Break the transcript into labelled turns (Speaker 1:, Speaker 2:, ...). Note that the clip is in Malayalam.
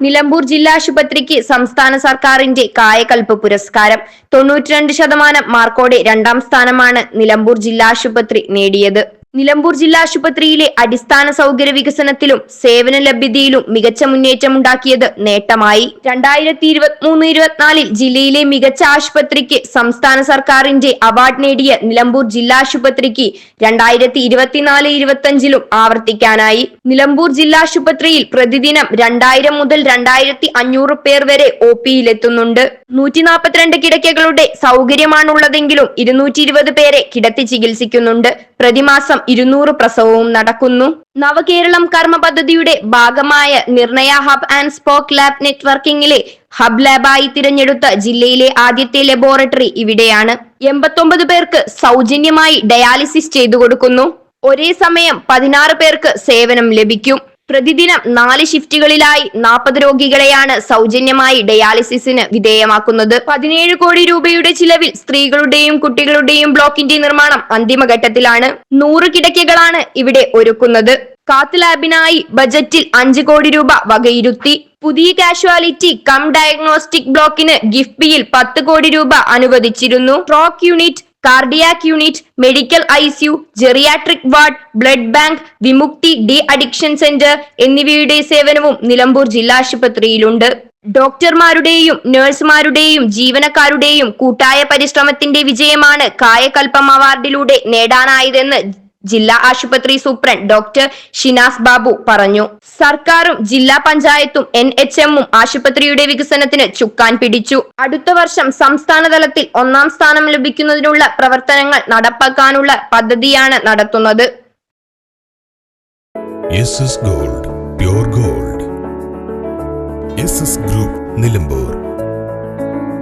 Speaker 1: നിലമ്പൂർ ജില്ലാ ആശുപത്രിക്ക് സംസ്ഥാന സർക്കാരിന്റെ കായകൽപ്പ് പുരസ്കാരം. തൊണ്ണൂറ്റിരണ്ട് ശതമാനം മാർക്കോടെ രണ്ടാം സ്ഥാനമാണ് നിലമ്പൂർ ജില്ലാ ആശുപത്രി നേടിയത്. നിലമ്പൂർ ജില്ലാ ആശുപത്രിയിലെ അടിസ്ഥാന സൗകര്യ വികസനത്തിലും സേവന ലഭ്യതയിലും മികച്ച മുന്നേറ്റമുണ്ടാക്കിയത് നേട്ടമായി. രണ്ടായിരത്തി ഇരുപത്തിമൂന്ന് ഇരുപത്തിനാലിൽ ജില്ലയിലെ മികച്ച ആശുപത്രിക്ക് സംസ്ഥാന സർക്കാരിന്റെ അവാർഡ് നേടിയ നിലമ്പൂർ ജില്ലാ ആശുപത്രിക്ക് രണ്ടായിരത്തി ഇരുപത്തിനാല് ഇരുപത്തിയഞ്ചിലും ആവർത്തിക്കാനായി. നിലമ്പൂർ ജില്ലാ ആശുപത്രിയിൽ പ്രതിദിനം രണ്ടായിരം മുതൽ രണ്ടായിരത്തി അഞ്ഞൂറ് പേർ വരെ ഒ പിയിലെത്തുന്നുണ്ട്. നൂറ്റി നാൽപ്പത്തിരണ്ട് കിടക്കകളുടെ സൗകര്യമാണുള്ളതെങ്കിലും ഇരുന്നൂറ്റി ഇരുപത് പേരെ കിടത്തി ചികിത്സിക്കുന്നുണ്ട്. പ്രതിമാസം ഇരുന്നൂറ് പ്രസവവും നടക്കുന്നു. നവകേരളം കർമ്മ പദ്ധതിയുടെ ഭാഗമായ നിർണയ ഹബ് ആൻഡ് സ്പോക്ക് ലാബ് നെറ്റ്വർക്കിംഗിലെ ഹബ് ലാബായി തിരഞ്ഞെടുത്ത ജില്ലയിലെ ആദ്യത്തെ ലബോറട്ടറി ഇവിടെയാണ്. എൺപത്തൊമ്പത് പേർക്ക് സൗജന്യമായി ഡയാലിസിസ് ചെയ്തു കൊടുക്കുന്നു. ഒരേ സമയം പതിനാറ് പേർക്ക് സേവനം ലഭിക്കും. പ്രതിദിനം നാല് ഷിഫ്റ്റുകളിലായി നാൽപ്പത് രോഗികളെയാണ് സൗജന്യമായി ഡയാലിസിസിന് വിധേയമാക്കുന്നത്. പതിനേഴ് കോടി രൂപയുടെ ചിലവിൽ സ്ത്രീകളുടെയും കുട്ടികളുടെയും ബ്ലോക്കിന്റെ നിർമ്മാണം അന്തിമഘട്ടത്തിലാണ്. നൂറ് കിടക്കകളാണ് ഇവിടെ ഒരുക്കുന്നത്. കാത്ത് ലാബിനായി ബജറ്റിൽ അഞ്ച് കോടി രൂപ വകയിരുത്തി. പുതിയ കാഷ്വാലിറ്റി കം ഡയഗ്നോസ്റ്റിക് ബ്ലോക്കിന് ഗിഫ്ബിയിൽ പത്ത് കോടി രൂപ അനുവദിച്ചിരുന്നു. Stroke unit cardiac unit medical ICU geriatric ward blood bank Vimukthi de addiction centre എന്നിവയുടെ സേവനവും നിലമ്പൂർ ജില്ലാ ആശുപത്രിയിലുണ്ട്. ഡോക്ടർമാരുടെയും നഴ്സുമാരുടെയും ജീവനക്കാരുടെയും കൂട്ടായ പരിശ്രമത്തിന്റെ വിജയമാണ് കായകൽപ്പം അവാർഡിലൂടെ നേടാനായതെന്ന് ജില്ലാ ആശുപത്രി സൂപ്രണ്ട് ഡോക്ടർ ഷിനാസ് ബാബു പറഞ്ഞു. സർക്കാരും ജില്ലാ പഞ്ചായത്തും എൻ എച്ച് എമ്മും ആശുപത്രിയുടെ വികസനത്തിന് ചുക്കാൻ പിടിച്ചു. അടുത്ത വർഷം സംസ്ഥാന തലത്തിൽ ഒന്നാം സ്ഥാനം ലഭിക്കുന്നതിനുള്ള പ്രവർത്തനങ്ങൾ നടപ്പാക്കാനുള്ള പദ്ധതിയാണ് നടത്തുന്നത്.
Speaker 2: Gold gold. ഗ്രൂപ്പ് നിലമ്പൂർ.